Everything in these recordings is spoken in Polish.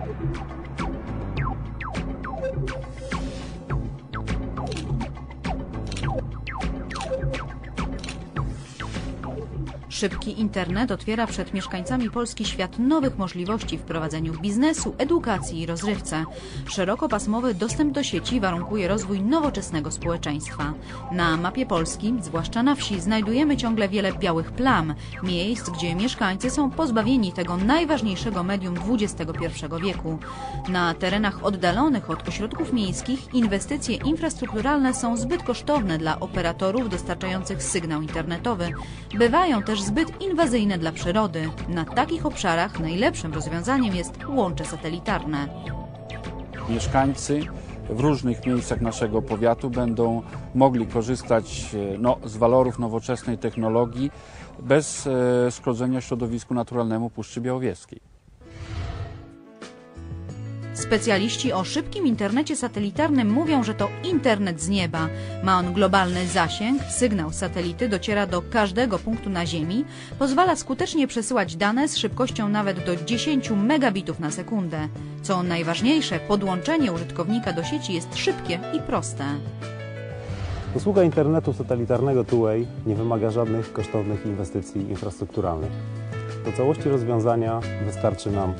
Thank you. Szybki internet otwiera przed mieszkańcami Polski świat nowych możliwości w prowadzeniu biznesu, edukacji i rozrywce. Szerokopasmowy dostęp do sieci warunkuje rozwój nowoczesnego społeczeństwa. Na mapie Polski, zwłaszcza na wsi, znajdujemy ciągle wiele białych plam, miejsc, gdzie mieszkańcy są pozbawieni tego najważniejszego medium XXI wieku. Na terenach oddalonych od ośrodków miejskich inwestycje infrastrukturalne są zbyt kosztowne dla operatorów dostarczających sygnał internetowy. Bywają też zbyt inwazyjne dla przyrody. Na takich obszarach najlepszym rozwiązaniem jest łącze satelitarne. mieszkańcy w różnych miejscach naszego powiatu będą mogli korzystać e, no, z walorów nowoczesnej technologii bez e, szkodzenia środowisku naturalnemu Puszczy Białowieskiej. Specjaliści o szybkim internecie satelitarnym mówią, że to internet z nieba. Ma on globalny zasięg, sygnał satelity dociera do każdego punktu na Ziemi, pozwala skutecznie przesyłać dane z szybkością nawet do 10 megabitów na sekundę. Co najważniejsze, podłączenie użytkownika do sieci jest szybkie i proste. Usługa internetu satelitarnego Two-Way nie wymaga żadnych kosztownych inwestycji infrastrukturalnych. Do całości rozwiązania wystarczy nam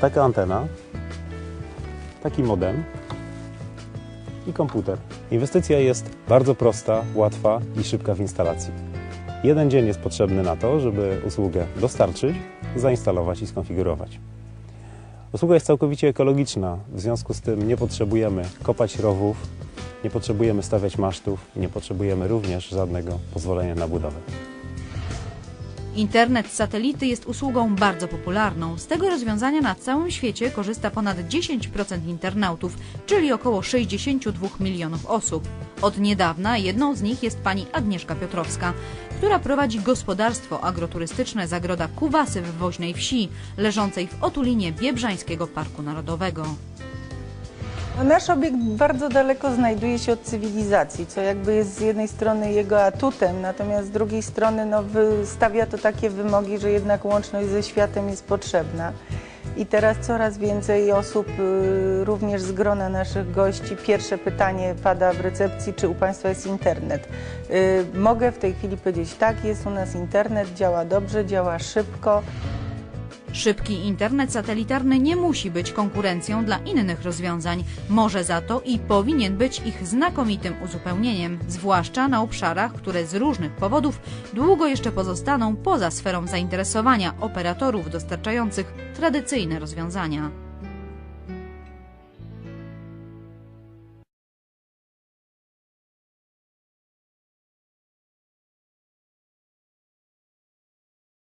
taka antena, taki modem i komputer. Inwestycja jest bardzo prosta, łatwa i szybka w instalacji. Jeden dzień jest potrzebny na to, żeby usługę dostarczyć, zainstalować i skonfigurować. Usługa jest całkowicie ekologiczna, w związku z tym nie potrzebujemy kopać rowów, nie potrzebujemy stawiać masztów i nie potrzebujemy również żadnego pozwolenia na budowę. Internet satelity jest usługą bardzo popularną. Z tego rozwiązania na całym świecie korzysta ponad 10% internautów, czyli około 62 milionów osób. Od niedawna jedną z nich jest pani Agnieszka Piotrowska, która prowadzi gospodarstwo agroturystyczne Zagroda Kuwasy w Woźnej Wsi, leżącej w otulinie Biebrzańskiego Parku Narodowego. Nasz obiekt bardzo daleko znajduje się od cywilizacji, co jakby jest z jednej strony jego atutem, natomiast z drugiej strony no, stawia to takie wymogi, że jednak łączność ze światem jest potrzebna. I teraz coraz więcej osób, y, również z grona naszych gości, pierwsze pytanie pada w recepcji, czy u Państwa jest internet. Y, Mogę w tej chwili powiedzieć, tak, jest u nas internet, działa dobrze, działa szybko. Szybki internet satelitarny nie musi być konkurencją dla innych rozwiązań. Może za to i powinien być ich znakomitym uzupełnieniem, zwłaszcza na obszarach, które z różnych powodów długo jeszcze pozostaną poza sferą zainteresowania operatorów dostarczających tradycyjne rozwiązania.